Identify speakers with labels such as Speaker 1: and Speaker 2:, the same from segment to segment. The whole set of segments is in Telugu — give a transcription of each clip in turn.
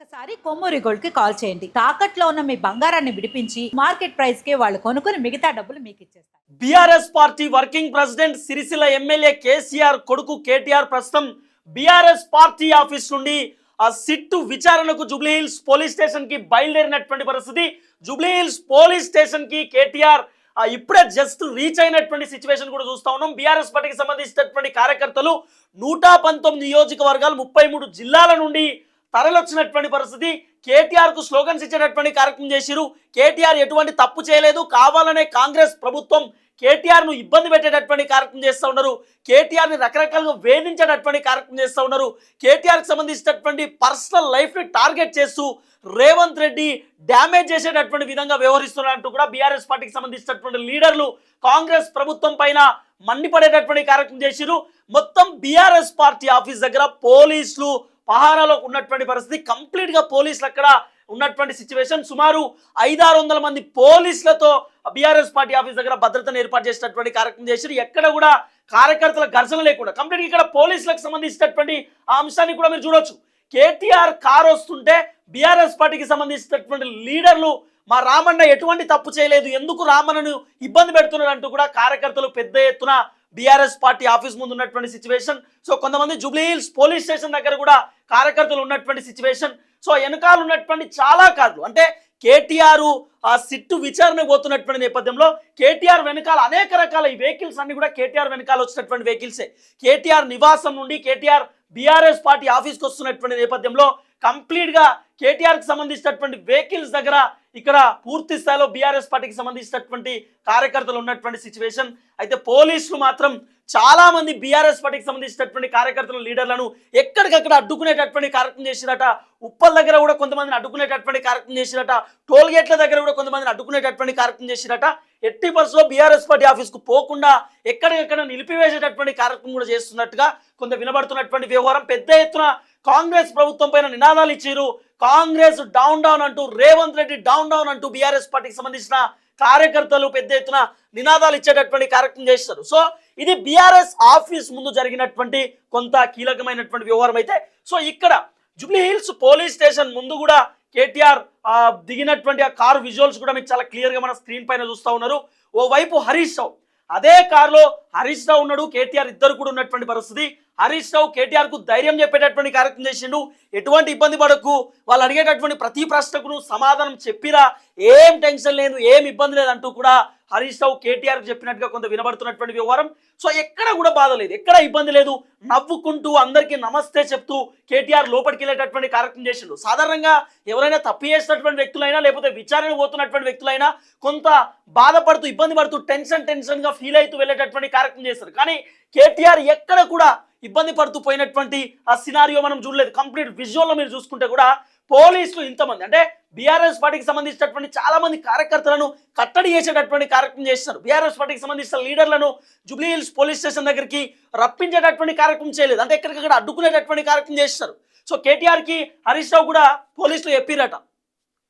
Speaker 1: ఒక్కసారి కొమ్మూరి గోల్డ్కి కాల్ చేయండి. తాకట్లో ఉన్న మీ బంగారాన్ని విడిపించి మార్కెట్ ప్రైస్కి వాళ్ళు కొనుక్కుని మిగతా డబ్బులు మీకు ఇచ్చేస్తారు.
Speaker 2: BRS party working president Sircilla MLA KCR కొడుకు కేటీఆర్ ప్రస్తుతం బీఆర్ఎస్ పార్టీ ఆఫీస్ నుండి ఆ సిట్టు విచారణకు జూబ్లీహిల్స్ పోలీస్ స్టేషన్కి బయలుదేరినటువంటి పరిస్థితి. జూబ్లీహిల్స్ పోలీస్ స్టేషన్కి కేటీఆర్ ఇప్పుడే జస్ట్ రీచ్ అయినటువంటి సిచ్యువేషన్ కూడా చూస్తా ఉన్నాం. బీఆర్ఎస్ పార్టీకి సంబంధించినటువంటి కార్యకర్తలు నూట పంతొమ్మిది నియోజకవర్గాలు ముప్పై మూడు జిల్లాల నుండి తరలొచ్చినటువంటి పరిస్థితి. కేటీఆర్కు స్లోగన్స్ ఇచ్చేటటువంటి కార్యక్రమం చేసిరు కేటీఆర్ ఎటువంటి తప్పు చేయలేదు. కావాలనే కాంగ్రెస్ ప్రభుత్వం కేటీఆర్ను ఇబ్బంది పెట్టేటటువంటి కార్యక్రమం చేస్తూ ఉన్నారు. కేటీఆర్ని రకరకాలుగా వేధించేటటువంటి కార్యక్రమం చేస్తూ ఉన్నారు. కేటీఆర్కి సంబంధించినటువంటి పర్సనల్ లైఫ్ని టార్గెట్ చేస్తూ రేవంత్ రెడ్డి డ్యామేజ్ చేసేటటువంటి విధంగా వ్యవహరిస్తున్నట్టు కూడా బీఆర్ఎస్ పార్టీకి సంబంధించినటువంటి లీడర్లు కాంగ్రెస్ ప్రభుత్వం పైన మండిపడేటటువంటి కార్యక్రమం చేసిరు మొత్తం బీఆర్ఎస్ పార్టీ ఆఫీస్ దగ్గర పోలీసులు పహారాలో ఉన్నటువంటి పరిస్థితి. కంప్లీట్గా పోలీసులు అక్కడ ఉన్నటువంటి సిచ్యువేషన్. సుమారు ఐదారు వందల మంది పోలీసులతో బీఆర్ఎస్ పార్టీ ఆఫీస్ దగ్గర భద్రతను ఏర్పాటు చేసినటువంటి కార్యక్రమం చేశారు. ఎక్కడ కూడా కార్యకర్తల ఘర్షణ లేకుండా కంప్లీట్ ఇక్కడ పోలీసులకు సంబంధించినటువంటి ఆ అంశాన్ని కూడా మీరు చూడొచ్చు. కేటీఆర్ కారు వస్తుంటే బీఆర్ఎస్ పార్టీకి సంబంధించినటువంటి లీడర్లు మా రామన్న ఎటువంటి తప్పు చేయలేదు ఎందుకు రామన్నను ఇబ్బంది పెడుతున్నారు అంటూ కూడా కార్యకర్తలు పెద్ద ఎత్తున బీఆర్ఎస్ పార్టీ ఆఫీస్ ముందు ఉన్నటువంటి సిచ్యువేషన్ సో కొంతమంది జూబ్లీ హిల్స్ పోలీస్ స్టేషన్ దగ్గర కూడా కార్యకర్తలు ఉన్నటువంటి సిచ్యువేషన్ సో వెనకాల ఉన్నటువంటి చాలా కార్లు. అంటే కేటీఆర్ ఆ సిట్టు విచారణ పోతున్నటువంటి నేపథ్యంలో కేటీఆర్ వెనకాల అనేక రకాల ఈ వెహికల్స్ అన్ని కూడా కేటీఆర్ వెనకాల వచ్చినటువంటి వెహికల్సే కేటీఆర్ నివాసం నుండి కేటీఆర్ బీఆర్ఎస్ పార్టీ ఆఫీస్కి వస్తున్నటువంటి నేపథ్యంలో కంప్లీట్గా కేటీఆర్కి సంబంధించినటువంటి వెహికల్స్ దగ్గర ఇక్కడ పూర్తి స్థాయిలో బీఆర్ఎస్ పార్టీకి సంబంధించినటువంటి కార్యకర్తలు ఉన్నటువంటి సిచ్యువేషన్. అయితే పోలీసులు మాత్రం చాలా మంది బీఆర్ఎస్ పార్టీకి సంబంధించినటువంటి కార్యకర్తల లీడర్లను ఎక్కడికక్కడ అడ్డుకునేటటువంటి కార్యక్రమం చేసిరట. ఉప్పల్ దగ్గర కూడా కొంతమందిని అడ్డుకునేటటువంటి కార్యక్రమం చేసిరట. టోల్ గేట్ల దగ్గర కూడా కొంతమందిని అడ్డుకునేటటువంటి కార్యక్రమం చేసిరట. ఎట్టి బస్సులో బీఆర్ఎస్ పార్టీ ఆఫీస్కు పోకుండా ఎక్కడికక్కడ నిలిపివేసేటటువంటి కార్యక్రమం కూడా చేస్తున్నట్టుగా కొంత వినబడుతున్నటువంటి వ్యవహారం. పెద్ద ఎత్తున కాంగ్రెస్ ప్రభుత్వం పైన నినాదాలు ఇచ్చారు కాంగ్రెస్ డౌన్ డౌన్ అంటూ రేవంత్ రెడ్డి డౌన్ డౌన్ అంటూ బీఆర్ఎస్ పార్టీకి సంబంధించిన కార్యకర్తలు పెద్ద ఎత్తున నినాదాలు ఇచ్చేటటువంటి కార్యక్రమం చేస్తారు. సో ఇది బీఆర్ఎస్ ఆఫీస్ ముందు జరిగినటువంటి కొంత కీలకమైనటువంటి వ్యవహారం అయితే. సో ఇక్కడ జూబ్లీ హిల్స్ పోలీస్ స్టేషన్ ముందు కూడా కేటీఆర్ దిగినటువంటి ఆ కారు విజువల్స్ కూడా మీకు చాలా క్లియర్గా మన స్క్రీన్ పైన చూస్తూ ఉన్నారు. ఓవైపు హరీష్ రావు. అదే కారులో హరీష్ రావు ఉన్నాడు కేటీఆర్ ఇద్దరు కూడా ఉన్నటువంటి పరిస్థితి. హరీష్ రావు కేటీఆర్కు ధైర్యం చెప్పేటటువంటి కార్యక్రమం చేసిండు. ఎటువంటి ఇబ్బంది పడకు. వాళ్ళు అడిగేటటువంటి ప్రతి ప్రశ్నకు సమాధానం చెప్పిరా. ఏం టెన్షన్ లేదు ఏం ఇబ్బంది లేదు అంటూ కూడా హరీష్ రావు కేటీఆర్ చెప్పినట్టుగా కొంత వినబడుతున్నటువంటి వ్యవహారం. సో ఎక్కడ కూడా బాధ లేదు. ఎక్కడ ఇబ్బంది లేదు. నవ్వుకుంటూ అందరికీ నమస్తే చెప్తూ కేటీఆర్ లోపలికి వెళ్ళేటటువంటి కార్యక్రమం చేసిండు. సాధారణంగా ఎవరైనా తప్పు చేసినటువంటి వ్యక్తులైనా లేకపోతే విచారణ పోతున్నటువంటి వ్యక్తులైనా కొంత బాధపడుతూ ఇబ్బంది పడుతూ టెన్షన్ టెన్షన్గా ఫీల్ అవుతూ వెళ్ళేటటువంటి కార్యక్రమం చేస్తారు. కానీ కేటీఆర్ ఎక్కడ కూడా ఇబ్బంది పడుతూ పోయినటువంటి ఆ సినారియో మనం చూడలేదు. కంప్లీట్ విజువల్లో మీరు చూసుకుంటే కూడా పోలీసులు ఇంతమంది అంటే బీఆర్ఎస్ పార్టీకి సంబంధించినటువంటి చాలా మంది కార్యకర్తలను కట్టడి చేసేటటువంటి కార్యక్రమం చేస్తున్నారు. బీఆర్ఎస్ పార్టీకి సంబంధించిన లీడర్లను జూబ్లీ హిల్స్ పోలీస్ స్టేషన్ దగ్గరికి రప్పించేటటువంటి కార్యక్రమం చేయలేదు. అంటే ఎక్కడికక్కడ అడ్డుకునేటటువంటి కార్యక్రమం చేస్తారు సో కేటీఆర్కి హరీష్ రావు కూడా పోలీసులు చెప్పిరట.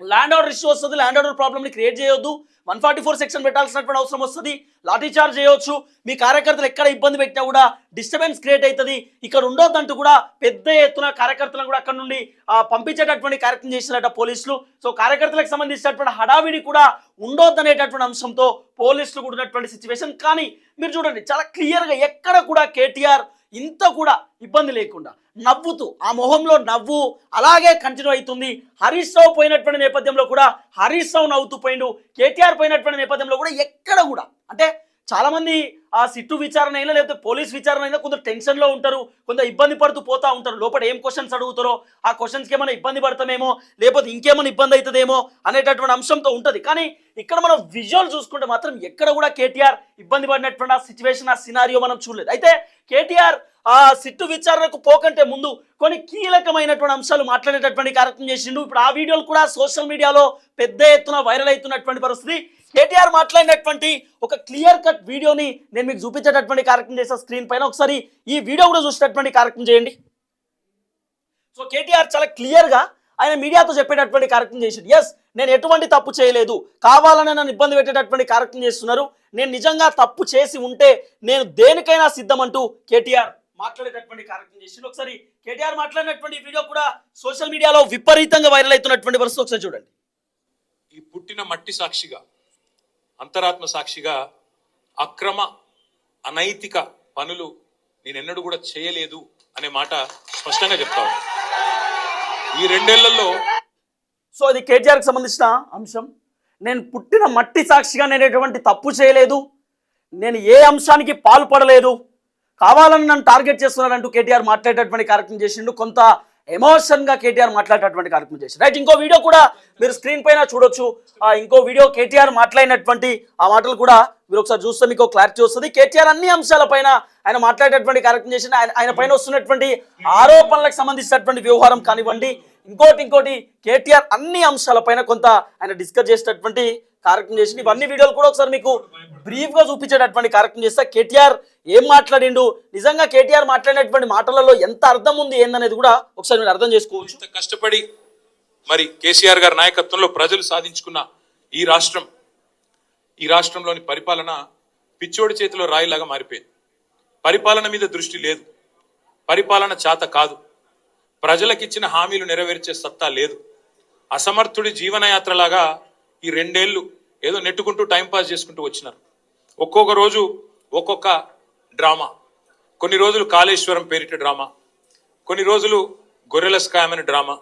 Speaker 2: ల్యాండ్ ఆర్డర్ ఇష్యూ వస్తుంది ల్యాండ్ ఆర్డర్ ప్రాబ్లమ్ని క్రియేట్ చేయొద్దు. వన్ ఫార్టీ ఫోర్ సెక్షన్ పెట్టాల్సినటువంటి అవసరం వస్తుంది. లాఠీ చార్జ్ చేయొచ్చు. మీ కార్యకర్తలు ఎక్కడ ఇబ్బంది పెట్టినా కూడా డిస్టర్బెన్స్ క్రియేట్ అవుతుంది. ఇక్కడ ఉండొద్దంటూ కూడా పెద్ద ఎత్తున కార్యకర్తలను కూడా అక్కడ నుండి ఆ, పంపించేటటువంటి కార్యక్రమం చేసినట్ట పోలీసులు. సో కార్యకర్తలకు సంబంధించినటువంటి హడావిడి కూడా ఉండొద్దనేటటువంటి అంశంతో పోలీసులు కూడా ఉన్నటువంటి సిచ్యువేషన్ కానీ మీరు చూడండి చాలా క్లియర్గా ఎక్కడ కూడా కేటీఆర్ ఇంత కూడా ఇబ్బంది లేకుండా నవ్వుతూ ఆ మొహంలో నవ్వు అలాగే కంటిన్యూ అవుతుంది. హరీష్ రావు పోయినటువంటి నేపథ్యంలో కూడా హరీష్ రావు నవ్వుతూ పోయిండు. కేటీఆర్ పోయినటువంటి నేపథ్యంలో కూడా ఎక్కడ కూడా అంటే చాలామంది ఆ సిట్టు విచారణ అయినా లేకపోతే పోలీస్ విచారణ అయినా కొంత టెన్షన్లో ఉంటారు కొంత ఇబ్బంది పడుతూ పోతా ఉంటారు. లోపల ఏం క్వశ్చన్స్ అడుగుతారో ఆ క్వశ్చన్స్కి ఏమైనా ఇబ్బంది పడతామేమో లేకపోతే ఇంకేమైనా ఇబ్బంది అవుతుందేమో అనేటటువంటి అంశంతో ఉంటుంది. కానీ ఇక్కడ మనం విజువల్ చూసుకుంటే మాత్రం ఎక్కడ కూడా కేటీఆర్ ఇబ్బంది పడినటువంటి ఆ సిచ్యువేషన్ ఆ సినారియో మనం చూడలేదు. అయితే కేటీఆర్ ఆ సిట్టు విచారణకు పోకంటే ముందు కొన్ని కీలకమైనటువంటి అంశాలు మాట్లాడేటటువంటి కార్యక్రమం చేసిండు. ఇప్పుడు ఆ వీడియోలు కూడా సోషల్ మీడియాలో పెద్ద ఎత్తున వైరల్ అవుతున్నటువంటి పరిస్థితి. కేటీఆర్ మాట్లాడినటువంటి ఒక క్లియర్ కట్ వీడియోని నేను మీకు చూపించేటటువంటి కార్యక్రమం చేసిన స్క్రీన్ పైన ఒకసారి ఈ వీడియో కూడా చూసేటటువంటి కార్యక్రమం చేయండి. సో కేటీఆర్ చాలా క్లియర్గా ఆయన మీడియాతో చెప్పేటటువంటి కార్యక్రమం చేసిండు ఎస్ నేను ఎటువంటి తప్పు చేయలేదు. కావాలని నన్ను ఇబ్బంది పెట్టేటటువంటి కార్యక్రమం చేస్తున్నారు. నేను నిజంగా తప్పు చేసి ఉంటే నేను దేనికైనా సిద్ధమంటూ కేటీఆర్ మాట్లాడేటటువంటి కార్యక్రమం చేసిండు ఒకసారి కేటీఆర్ మాట్లాడినటువంటి వీడియో కూడా సోషల్ మీడియాలో విపరీతంగా వైరల్ అవుతున్నటువంటి పరిస్థితి ఒకసారి చూడండి.
Speaker 3: ఈ పుట్టిన మట్టి సాక్షిగా అంతరాత్మ సాక్షిగా అక్రమ అనైతిక పనులు నేనెన్నడూ కూడా చేయలేదు అనే మాట స్పష్టంగా చెప్తాను ఈ రెండేళ్ళలో
Speaker 2: సో అది కేటీఆర్కి సంబంధించిన అంశం. నేను పుట్టిన మట్టి సాక్షిగా నేను ఎటువంటి తప్పు చేయలేదు. నేను ఏ అంశానికి పాల్పడలేదు. కావాలని నన్ను టార్గెట్ చేస్తున్నారంటూ కేటీఆర్ మాట్లాడేటటువంటి కార్యక్రమం చేసిండు. కొంత ఎమోషన్గా కేటీఆర్ మాట్లాడేటటువంటి కార్యక్రమం చేసి రైట్ ఇంకో వీడియో కూడా మీరు స్క్రీన్ పైన చూడొచ్చు. ఆ ఇంకో వీడియో కేటీఆర్ మాట్లాడినటువంటి ఆ మాటలు కూడా మీరు ఒకసారి చూస్తే మీకు క్లారిటీ వస్తుంది. కేటీఆర్ అన్ని అంశాలపైన ఆయన మాట్లాడేటటువంటి కార్యక్రమం చేసిన ఆయన పైన వస్తున్నటువంటి ఆరోపణలకు సంబంధించినటువంటి వ్యవహారం కానివ్వండి ఇంకోటి ఇంకోటి కేటీఆర్ అన్ని అంశాలపైన కొంత ఆయన డిస్కస్ చేసేటటువంటి కార్యక్రమం చేసి ఇవన్నీ వీడియోలు కూడా ఒకసారి మీకు బ్రీఫ్గా చూపించేటటువంటి కార్యక్రమం చేస్తే. కేటీఆర్ ఏం మాట్లాడిండు? నిజంగా కేటీఆర్ మాట్లాడినటువంటి మాటలలో ఎంత అర్థం ఉంది ఏందనేది కూడా ఒకసారి మీరు అర్థం చేసుకోవచ్చు.
Speaker 3: కష్టపడి మరి కేసీఆర్ గారి నాయకత్వంలో ప్రజలు సాధించుకున్న ఈ రాష్ట్రం ఈ రాష్ట్రంలోని పరిపాలన పిచ్చోడి చేతిలో రాయిలాగా మారిపోయింది. పరిపాలన మీద దృష్టి లేదు. పరిపాలన చాత కాదు. ప్రజలకిచ్చిన హామీలు నెరవేర్చే సత్తా లేదు. అసమర్థుడి జీవనయాత్రలాగా ఈ రెండేళ్ళు ఏదో నెట్టుకుంటూ టైంపాస్ చేసుకుంటూ వచ్చినారు. ఒక్కొక్క రోజు ఒక్కొక్క డ్రామా. కొన్ని రోజులు కాళేశ్వరం పేరిట డ్రామా. కొన్ని రోజులు గొర్రెల స్కామ్ అనే డ్రామా.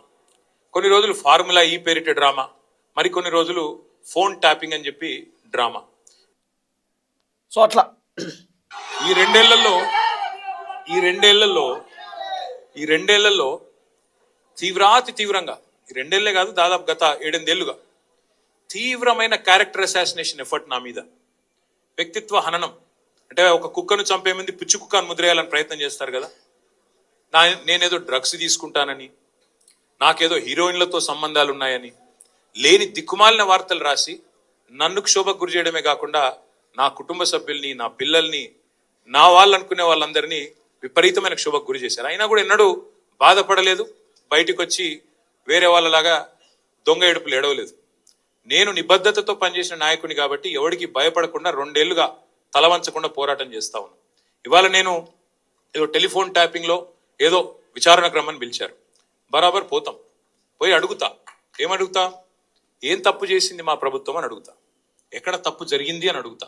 Speaker 3: కొన్ని రోజులు ఫార్ములా ఈ పేరిట డ్రామా. మరి కొన్ని రోజులు ఫోన్ ట్యాపింగ్ అని చెప్పి డ్రామా.
Speaker 2: సో అట్లా.
Speaker 3: ఈ రెండేళ్ళలో ఈ రెండేళ్ళలో ఈ రెండేళ్ళలో తీవ్రాతి తీవ్రంగా ఈ రెండేళ్ళే కాదు దాదాపు గత ఏడెనిమిదేళ్ళుగా తీవ్రమైన క్యారెక్టర్ అసాసినేషన్ ఎఫర్ట్ నా మీద. వ్యక్తిత్వ హననం. అంటే ఒక కుక్కను చంపే ముందు పిచ్చి కుక్కను ముద్రేయాలని ప్రయత్నం చేస్తారు కదా? నా నేనేదో డ్రగ్స్ తీసుకుంటానని నాకేదో హీరోయిన్లతో సంబంధాలు ఉన్నాయని లేని దిక్కుమాలిన వార్తలు రాసి నన్ను క్షోభకు గురి చేయడమే కాకుండా నా కుటుంబ సభ్యుల్ని నా పిల్లల్ని నా వాళ్ళు అనుకునే వాళ్ళందరినీ విపరీతమైన క్షోభకు గురి చేశారు. అయినా కూడా ఎన్నడూ బాధపడలేదు బయటకు వచ్చి వేరే వాళ్ళలాగా దొంగ ఏడుపులు ఎడవలేదు నేను నిబద్ధతతో పనిచేసిన నాయకుని కాబట్టి ఎవడికి భయపడకుండా రెండేళ్ళుగా తలవంచకుండా పోరాటం చేస్తా ఉన్నాం. ఇవాళ నేను ఏదో టెలిఫోన్ ట్యాపింగ్లో ఏదో విచారణ రమ్మని పిలిచారు. బరాబర్ పోతాం. పోయి అడుగుతా. ఏమడుగుతా ఏం తప్పు చేసింది మా ప్రభుత్వం అని అడుగుతా. ఎక్కడ తప్పు జరిగింది అని అడుగుతా.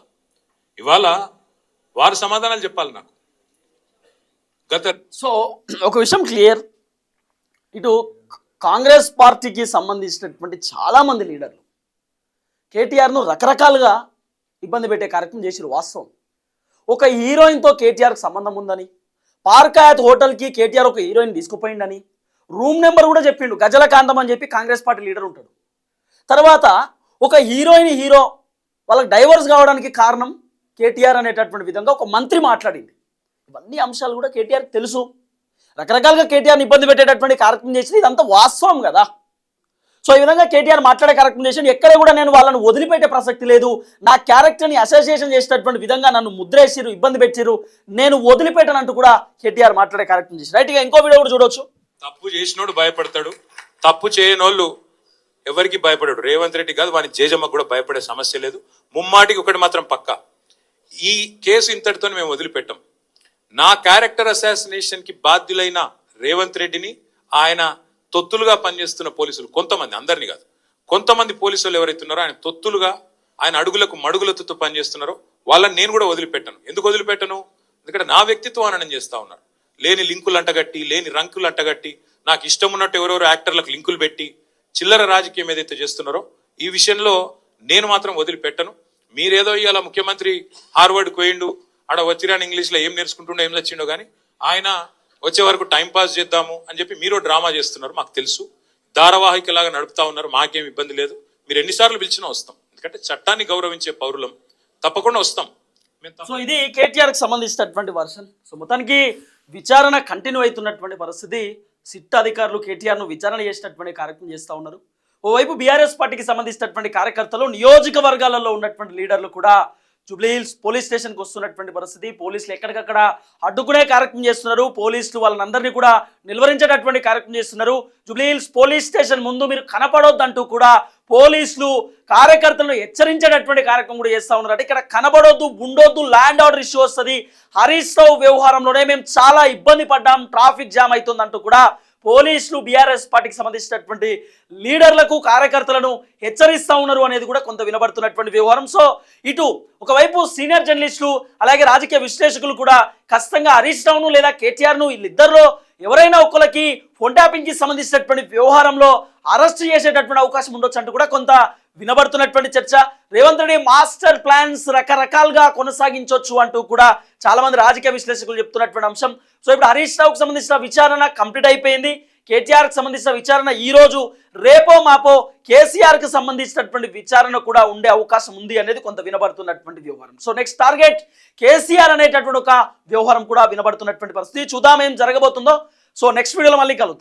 Speaker 3: ఇవాళ వారు సమాధానాలు చెప్పాలి నాకు. గత
Speaker 2: సో ఒక విషయం క్లియర్. ఇటు కాంగ్రెస్ పార్టీకి సంబంధించినటువంటి చాలామంది లీడర్లు కేటీఆర్ను రకరకాలుగా ఇబ్బంది పెట్టే కార్యక్రమం చేసిరు వాస్తవం. ఒక హీరోయిన్తో కేటీఆర్కి సంబంధం ఉందని పార్కాయత్ హోటల్కి కేటీఆర్ ఒక హీరోయిన్ తీసుకుపోయిండని రూమ్ నెంబర్ కూడా చెప్పిండు గజలకాంతం అని చెప్పి కాంగ్రెస్ పార్టీ లీడర్ ఉంటాడు. తర్వాత ఒక హీరోయిన్ హీరో వాళ్ళకి డైవర్స్ కావడానికి కారణం కేటీఆర్ అనేటటువంటి విధంగా ఒక మంత్రి మాట్లాడింది. ఇవన్నీ అంశాలు కూడా కేటీఆర్కి తెలుసు. రకరకాలుగా కేటీఆర్ని ఇబ్బంది పెట్టేటటువంటి కార్యక్రమం చేసింది ఇదంతా వాస్తవం కదా. సో ఈ విధంగా కేటీఆర్ మాట్లాడే కార్యక్రమం చేసి ఎక్కడ కూడా నేను వాళ్ళని వదిలిపెట్టే ప్రసక్తి లేదు. నా క్యారెక్టర్ని అసోసియేషన్ చేసేటటువంటి విధంగా నన్ను ముద్రేసిరు ఇబ్బంది పెట్టిరు నేను వదిలిపెట్టనంటూ కూడా కేటీఆర్ మాట్లాడే కార్యక్రమం చేసి రైట్ ఇక ఇంకో వీడియో కూడా చూడొచ్చు.
Speaker 3: తప్పు చేసినోడు భయపడతాడు. తప్పు చేయనోళ్ళు ఎవరికి భయపడాడు? రేవంత్ రెడ్డి కాదు వాని జేజమ్మకు కూడా భయపడే సమస్య లేదు. ముమ్మాటికి ఒకటి మాత్రం పక్క. ఈ కేసు ఇంతటితో మేము వదిలిపెట్టాం. నా క్యారెక్టర్ అసాసినేషన్కి బాధ్యులైన రేవంత్ రెడ్డిని ఆయన తొత్తులుగా పనిచేస్తున్న పోలీసులు కొంతమంది అందరినీ కాదు. కొంతమంది పోలీసులు ఎవరైతే ఉన్నారో ఆయన తొత్తులుగా ఆయన అడుగులకు మడుగులతో పనిచేస్తున్నారో వాళ్ళని నేను కూడా వదిలిపెట్టను. ఎందుకు వదిలిపెట్టను? ఎందుకంటే నా వ్యక్తిత్వం హననం చేస్తా ఉన్నారు. లేని లింకులు అంటగట్టి లేని రంకులు అంటగట్టి నాకు ఇష్టం ఉన్నట్టు ఎవరెవరు యాక్టర్లకు లింకులు పెట్టి చిల్లర రాజకీయం ఏదైతే చేస్తున్నారో ఈ విషయంలో నేను మాత్రం వదిలిపెట్టను. మీరేదో ఇవాళ ముఖ్యమంత్రి హార్వర్డ్ పోయిండు ఆడ వచ్చిరాని ఇంగ్లీష్లో ఏం నేర్చుకుంటుండో ఏం వచ్చిండో కానీ ఆయన వచ్చే వరకు టైం పాస్ చేద్దాము అని చెప్పి మీరు డ్రామా చేస్తున్నారు మాకు తెలుసు. ధారావాహికలాగా నడుపుతా ఉన్నారు మాకేం ఇబ్బంది లేదు. మీరు ఎన్నిసార్లు పిలిచినా వస్తాం. ఎందుకంటే చట్టాన్ని గౌరవించే పౌరులం. తప్పకుండా వస్తాం. మేము
Speaker 2: సో ఇది కేటీఆర్కి సంబంధించినటువంటి వర్షన్. సో మొత్తానికి విచారణ కంటిన్యూ అవుతున్నటువంటి పరిస్థితి. సిట్ అధికారులు కేటీఆర్ను విచారణ చేసినటువంటి కార్యక్రమం చేస్తూ ఉన్నారు. ఓవైపు బీఆర్ఎస్ పార్టీకి సంబంధించినటువంటి కార్యకర్తలు నియోజకవర్గాలలో ఉన్నటువంటి లీడర్లు కూడా జూబ్లీహిల్స్ పోలీస్ స్టేషన్కి వస్తున్నటువంటి పరిస్థితి. పోలీసులు ఎక్కడికక్కడ అడ్డుకునే కార్యక్రమం చేస్తున్నారు. పోలీసులు వాళ్ళందరినీ కూడా నిలువరించేటటువంటి కార్యక్రమం చేస్తున్నారు. జూబ్లీహిల్స్ పోలీస్ స్టేషన్ ముందు మీరు కనపడొద్దంటూ కూడా పోలీసులు కార్యకర్తలను హెచ్చరించేటటువంటి కార్యక్రమం కూడా చేస్తూ ఉన్నారు అంటే ఇక్కడ కనబడొద్దు ఉండొద్దు ల్యాండ్ ఆర్డర్ ఇష్యూ వస్తుంది. హరీష్ రావు వ్యవహారంలోనే మేము చాలా ఇబ్బంది పడ్డాం. ట్రాఫిక్ జామ్ అవుతుందంటూ కూడా పోలీసులు బీఆర్ఎస్ పార్టీకి సంబంధించినటువంటి లీడర్లకు కార్యకర్తలను హెచ్చరిస్తూ ఉన్నారు అనేది కూడా కొంత వినబడుతున్నటువంటి వ్యవహారం. సో ఇటు ఒకవైపు సీనియర్ జర్నలిస్టులు అలాగే రాజకీయ విశ్లేషకులు కూడా ఖచ్చితంగా హరీష్ రావును లేదా కేటీఆర్ను వీళ్ళిద్దరిలో ఎవరైనా ఒకళ్ళకి ఫోన్ ట్యాపింగ్కి సంబంధించినటువంటి వ్యవహారంలో అరెస్ట్ చేసేటటువంటి అవకాశం ఉండొచ్చు అంటూ కూడా కొంత వినబడుతున్నటువంటి చర్చ. రేవంత్ రెడ్డి మాస్టర్ ప్లాన్స్ రకరకాలుగా కొనసాగించవచ్చు అంటూ కూడా చాలా మంది రాజకీయ విశ్లేషకులు చెప్తున్నటువంటి అంశం. సో ఇప్పుడు హరీష్ రావుకు సంబంధించిన విచారణ కంప్లీట్ అయిపోయింది. కేటీఆర్కి సంబంధించిన విచారణ ఈ రోజు రేపో మాపో కేసీఆర్కి సంబంధించినటువంటి విచారణ కూడా ఉండే అవకాశం ఉంది అనేది కొంత వినబడుతున్నటువంటి వ్యవహారం. సో నెక్స్ట్ టార్గెట్ కేసీఆర్ అనేటటువంటి ఒక వ్యవహారం కూడా వినబడుతున్నటువంటి పరిస్థితి. చూద్దాం ఏం జరగబోతుందో. సో నెక్స్ట్ వీడియోలో మళ్ళీ కలుద్దాం.